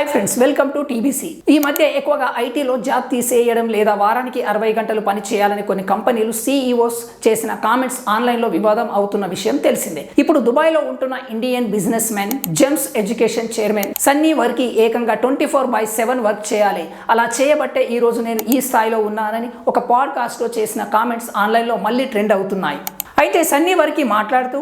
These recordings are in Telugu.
Hi friends welcome to TBC ఈ మధ్య ఎక్కువగా ఐటీలో జాబ్ తీసేయడం లేదా వారానికి అరవై గంటలు పని చేయాలని కొన్ని కంపెనీలు సీఈఓస్ చేసిన కామెంట్స్ ఆన్లైన్లో వివాదం అవుతున్న విషయం తెలిసిందే. ఇప్పుడు దుబాయ్లో ఉంటున్న Indian businessmen Gems education chairman Sunny Varkey ఏకంగా twenty four by seven work చేయాలి. అలా చేయబట్టే ఈ రోజు నేను ఈ స్థాయిలో ఉన్నానని ఒక పాడ్కాస్ట్లో చేసిన కామెంట్స్ ఆన్లైన్లో మళ్ళీ ట్రెండ్ అవుతున్నాయి. అయితే సన్నీ వర్కి మాట్లాడుతూ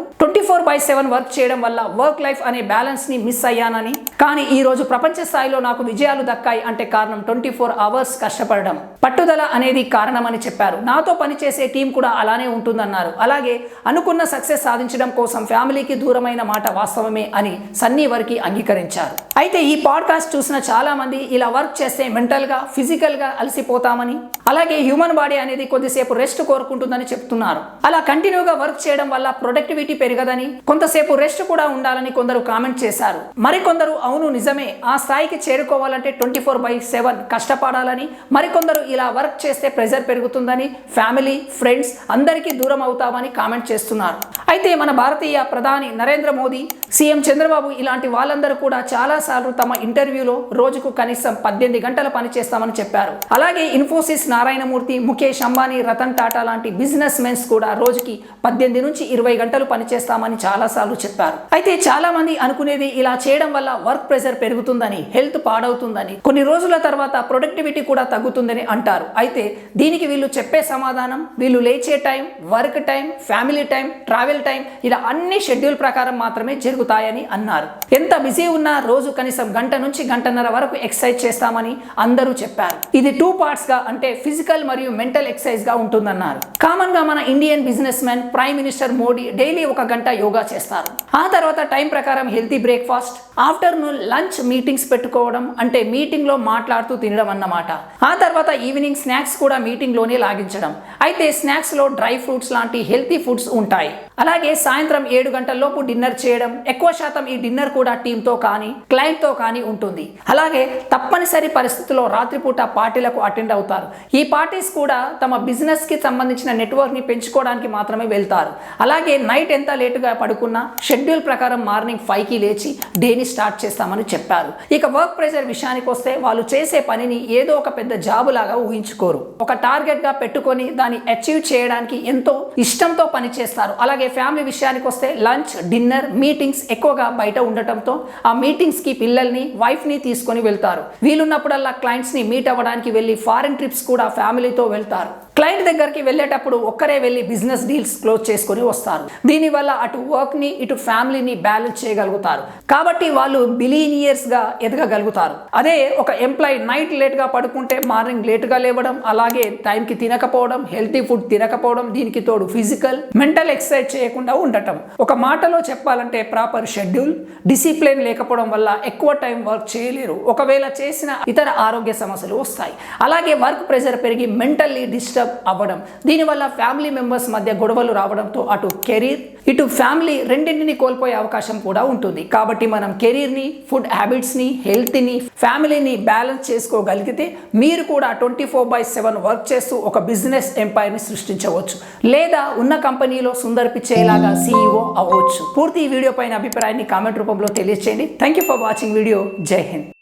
ఫోర్ బై సెవెన్ వర్క్ చేయడం వల్ల వర్క్ లైఫ్ అనే బ్యాలెన్స్ని మిస్ అయ్యానని. కానీ ఈ రోజు ప్రపంచ స్థాయిలో నాకు విజయాలు దక్కాయి అంటే కారణం ట్వంటీ ఫోర్ అవర్స్ కష్టపడడం. పట్టుదల అనేది కారణమని చెప్పారు. నాతో పనిచేసే టీం కూడా అలానే ఉంటుందన్నారు. అలాగే అనుకున్న సక్సెస్ సాధించడం కోసం ఫ్యామిలీకి దూరమైన మాట వాస్తవమే అని సన్నీ వరకు అంగీకరించారు. అయితే ఈ పాడ్కాస్ట్ చూసిన చాలా మంది ఇలా వర్క్ చేస్తే మెంటల్గా ఫిజికల్గా అలసిపోతామని అలాగే హ్యూమన్ బాడీ అనేది కొద్దిసేపు రెస్ట్ కోరుకుంటుందని చెప్తున్నారు. అలా కంటిన్యూగా వర్క్ చేయడం వల్ల ప్రొడక్టివిటీ పెరగదని కొంతసేపు రెస్ట్ కూడా ఉండాలని కొందరు కామెంట్ చేశారు. మరికొందరు అవును నిజమే ఆ స్థాయికి చేరుకోవాలంటే ట్వంటీ ఫోర్ బై సెవెన్ కష్టపడాలని మరికొందరు ఇలా వర్క్ చేస్తే ప్రెజర్ పెరుగుతుందని ఫ్యామిలీ ఫ్రెండ్స్ అందరికీ దూరం అవుతామని కామెంట్ చేస్తున్నారు. అయితే మన భారతీయ ప్రధాని నరేంద్ర మోదీ సీఎం చంద్రబాబు ఇలాంటి వాళ్ళందరూ కూడా చాలా సార్లు తమ ఇంటర్వ్యూలో రోజుకు కనీసం పద్దెనిమిది గంటలు పనిచేస్తామని చెప్పారు. అలాగే ఇన్ఫోసిస్ నారాయణమూర్తి ముఖేష్ అంబానీ రతన్ టాటా లాంటి బిజినెస్ మెన్స్ కూడా రోజుకి పద్దెనిమిది నుంచి ఇరవై గంటలు పనిచేస్తామని చాలాసార్లు చెప్పారు. అయితే చాలా మంది అనుకునేది ఇలా చేయడం వల్ల వర్క్ ప్రెషర్ పెరుగుతుందని హెల్త్ పాడవుతుందని కొన్ని రోజుల తర్వాత ప్రొడక్టివిటీ కూడా తగ్గుతుందని అంటారు. అయితే దీనికి వీళ్ళు చెప్పే సమాధానం వీళ్ళు లేచే time work time family time travel time ఇలా అన్ని షెడ్యూల్ ప్రకారం మాత్రమే పెరుగుతాయని అన్నారు. ఎంత బిజీ ఉన్నా రోజు కనీసం గంట నుంచి గంటన్నర వరకు ఎక్సర్సైజ్ చేస్తామని అందరూ చెప్పారు. ఇది టూ పార్ట్స్గా అంటే ఫిజికల్ మరియు మెంటల్ ఎక్సర్సైజ్గా ఉంటుందన్నారు. కామన్గా మన Indian businessman prime minister Modi daily ఒక గంట యోగా చేస్తారు. ఆ తర్వాత టైం ప్రకారం healthy breakfast afternoon lunch meetings పెట్టుకోవడం అంటే మీటింగ్లో మాట్లాడుతూ తినడం అన్నమాట. ఆ తర్వాత ఈవినింగ్ స్నాక్స్ కూడా మీటింగ్లోనే లాగించడం. అయితే స్నాక్స్లో డ్రై ఫ్రూట్స్ లాంటి హెల్తీ ఫుడ్స్ ఉంటాయి. అలాగే సాయంత్రం ఏడు గంటల లోపు డిన్నర్ చేయడం ఎక్కువ శాతం ఈ డిన్నర్ కూడా టీంతో కానీ క్లయింట్తో కానీ ఉంటుంది. అలాగే తప్పనిసరి పరిస్థితుల్లో రాత్రిపూట పార్టీలకు అటెండ్ అవుతారు. ఈ పార్టీస్ కూడా తమ బిజినెస్కి సంబంధించిన నెట్వర్క్ని పెంచుకోవడానికి మాత్రమే వెళ్తారు. అలాగే నైట్ ఎంత లేటుగా పడుకున్నా షెడ్యూల్ ప్రకారం మార్నింగ్ ఫైవ్కి లేచి డేని స్టార్ట్ చేస్తామని చెప్పారు. ఇక వర్క్ ప్రెషర్ విషయానికి వస్తే వాళ్ళు చేసే పనిని ఏదో ఒక పెద్ద జాబు లాగా ఊహించుకోరు. ఒక టార్గెట్గా పెట్టుకొని దాన్ని అచీవ్ చేయడానికి ఎంతో ఇష్టంతో పని చేస్తారు అలాగే ఫ్యామిలీ విషయానికి వస్తే లంచ్ డిన్నర్ మీటింగ్స్ ఎక్కువగా బయట ఉండటంతో ఆ మీటింగ్స్కి పిల్లల్ని వైఫ్ని తీసుకొని వెళ్తారు. వీలున్నప్పుడల్లా క్లయింట్స్ని మీట్ అవ్వడానికి వెళ్ళి ఫారెన్ ట్రిప్స్ కూడా ఫ్యామిలీతో వెళ్తారు. క్లయింట్ దగ్గరికి వెళ్ళేటప్పుడు ఒక్కరే వెళ్ళి బిజినెస్ డీల్స్ క్లోజ్ చేసుకొని వస్తారు. దీనివల్ల అటు వర్క్ని ఇటు ఫ్యామిలీని బ్యాలెన్స్ చేయగలుగుతారు. కాబట్టి వాళ్ళు బిలీనియర్స్గా ఎదగగలుగుతారు. అదే ఒక ఎంప్లాయ్ నైట్ లేట్గా పడుకుంటే మార్నింగ్ లేట్గా లేవడం అలాగే టైంకి తినకపోవడం హెల్తీ ఫుడ్ తినకపోవడం దీనికి తోడు ఫిజికల్ మెంటల్ ఎక్సర్సైజ్ చేయకుండా ఉండటం. ఒక మాటలో చెప్పాలంటే ప్రాపర్ షెడ్యూల్ డిసిప్లిన్ లేకపోవడం వల్ల ఎక్కువ టైం వర్క్ చేయలేరు. ఒకవేళ చేసిన ఇతర ఆరోగ్య సమస్యలు వస్తాయి. అలాగే వర్క్ ప్రెషర్ పెరిగి మెంటల్లీ డిస్టర్బ్ అవ్వడం. దీనివల్ల ఫ్యామిలీ మెంబర్స్ మధ్య గొడవలు రావడంతో అటు కెరీర్ ఇటు ఫ్యామిలీ రెండింటిని కోల్పోయే అవకాశం కూడా ఉంటుంది. కాబట్టి మనం కెరీర్ని ఫుడ్ హ్యాబిట్స్ని హెల్త్ని ఫ్యామిలీని బ్యాలెన్స్ చేసుకోగలిగితే మీరు కూడా twenty four by seven work చేస్తూ ఒక బిజినెస్ ఎంపైర్ని సృష్టించవచ్చు. లేదా ఉన్న కంపెనీలో సుందర్ పిచ్చేలాగా సీఈఓ అవ్వచ్చు. పూర్తి ఈ వీడియో పైన అభిప్రాయాన్ని కామెంట్ రూపంలో తెలియజేయండి thank you for watching video Jai Hind